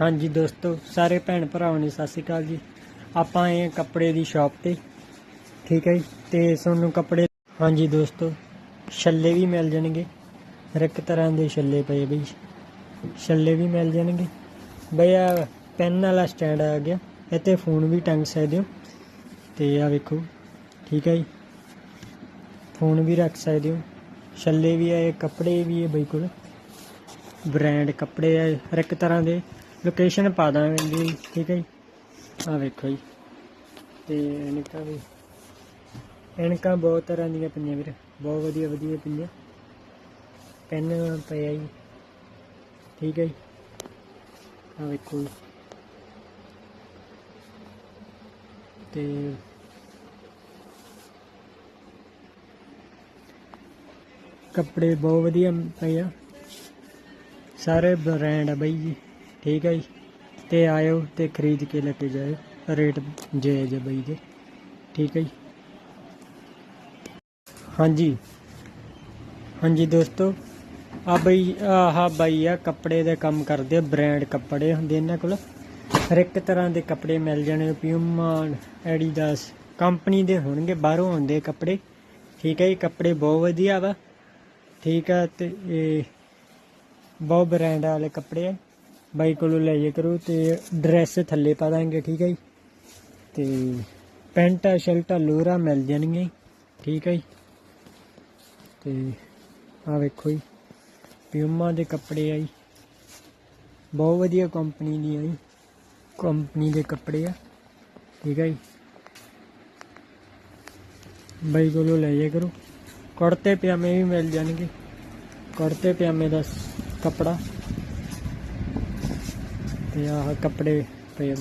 ਹਾਂਜੀ ਦੋਸਤੋ, ਸਾਰੇ ਭੈਣ ਭਰਾਵਾਂ ਨੂੰ ਸਤਿ ਸ਼੍ਰੀ ਅਕਾਲ ਜੀ। ਆਪਾਂ ਆਏ ਹਾਂ ਕੱਪੜੇ ਦੀ ਸ਼ਾਪ ਤੇ, ਠੀਕ ਹੈ ਜੀ? ਤੇ ਤੁਹਾਨੂੰ ਕੱਪੜੇ ਹਾਂਜੀ ਦੋਸਤੋ, ਛੱਲੇ ਵੀ ਮਿਲ ਜਾਣਗੇ। ਹਰ ਇੱਕ ਤਰ੍ਹਾਂ ਦੇ ਛੱਲੇ ਪਏ ਬਈ। ਛੱਲੇ ਵੀ ਮਿਲ ਜਾਣਗੇ। ਬਈ ਆ ਪੈਨ ਵਾਲਾ ਸਟੈਂਡ ਆ ਗਿਆ, ਇੱਥੇ ਫੋਨ ਵੀ ਟੰਗ ਸਕਦੇ ਹੋ। ਤੇ ਆ ਵੇਖੋ, ਠੀਕ ਹੈ ਜੀ? ਫੋਨ ਵੀ ਰੱਖ ਸਕਦੇ ਹੋ। ਛੱਲੇ ਵੀ ਆਏ ਕੱਪੜੇ ਵੀ ਹੈ ਬਈ ਕੋਲ। ਬ੍ਰਾਂਡ ਕੱਪੜੇ ਆ, ਹਰ ਇੱਕ ਤਰ੍ਹਾਂ ਦੇ। ਲੋਕੇਸ਼ਨ ਪਾ ਦਾਂਗੇ ਜੀ, ਠੀਕ ਹੈ ਜੀ। ਆ ਵੇਖੋ ਜੀ। ਤੇ ਐਨਕਾਂ ਵੀ। ਐਨਕਾਂ ਬਹੁਤ ਤਰ੍ਹਾਂ ਦੀਆਂ ਪਈਆਂ ਵੀਰ। ਬਹੁਤ ਵਧੀਆ ਵਧੀਆ ਪਈਆਂ। ਪੈਨ ਪਿਆ ਜੀ। ਠੀਕ ਹੈ ਜੀ। ਆ ਵੇਖੋ ਜੀ। ਤੇ ਕੱਪੜੇ ਬਹੁਤ ਵਧੀਆ ਪਏ ਆ। ਸਾਰੇ ਬ੍ਰਾਂਡ ਆ ਬਾਈ ਜੀ। ਠੀਕ ਹੈ ਜੀ। ਤੇ ਆਇਓ ਤੇ ਖਰੀਦ ਕੇ ਲੈ ਕੇ ਜਾਇਓ। ਰੇਟ ਜਾਇਜ਼ ਹੈ ਬਾਈ ਜੀ ਠੀਕ ਹੈ ਜੀ। ਹਾਂਜੀ। ਹਾਂਜੀ ਦੋਸਤੋ ਆ ਬਈ, ਆਹ ਬਾਈ ਆ, ਕੱਪੜੇ ਦੇ ਕੰਮ ਕਰਦੇ ਆ ਬ੍ਰਾਂਡ ਕੱਪੜੇ ਹੁੰਦੇ ਇਹਨਾਂ ਕੋਲ। ਹਰ ਇੱਕ ਤਰ੍ਹਾਂ ਦੇ ਕੱਪੜੇ ਮਿਲ ਜਾਣੇ ਪਿਊਮਾ ਐਡੀਦਾਸ ਕੰਪਨੀ ਦੇ ਹੋਣਗੇ, ਬਾਹਰੋਂ ਆਉਂਦੇ ਕੱਪੜੇ। ਠੀਕ ਹੈ ਜੀ, ਕੱਪੜੇ ਬਹੁਤ ਵਧੀਆ ਵਾ। ਠੀਕ ਆ ਤੇ ਇਹ ਬਹੁਤ ਬ੍ਰਾਂਡ ਵਾਲੇ ਕੱਪੜੇ ਆ। ਬਾਈ ਕੋਲੋਂ ਲੈ ਜੇ ਕਰੋ ਤੇ ਡਰੈਸ ਥੱਲੇ ਪਾ ਦਾਂਗੇ ਠੀਕ ਹੈ ਜੀ? ਤੇ ਪੈਂਟਾਂ ਸ਼ਰਟਾਂ ਲੋਰਾ ਮਿਲ ਜਾਣਗੀਆਂ ਜੀ, ਠੀਕ ਹੈ ਜੀ? ਤੇ ਆ ਵੇਖੋ ਜੀ ਪਿਊਮਾ ਦੇ ਕੱਪੜੇ ਆ ਜੀ। ਬਹੁਤ ਵਧੀਆ ਕੰਪਨੀ ਦੀ ਆ ਜੀ ਕੰਪਨੀ ਦੇ ਕੱਪੜੇ ਆ ਠੀਕ ਹੈ ਜੀ? ਬਾਈ ਕੋਲੋਂ ਲੈ ਜਾ ਕਰੋ। ਕੁੜਤੇ ਪਜਾਮੇ ਵੀ ਮਿਲ ਜਾਣਗੇ। ਕੁੜਤੇ ਪਜਾਮੇ ਦਾ ਕੱਪੜਾ। ਤੇ ਆਹ ਕੱਪੜੇ ਪਏ ਆ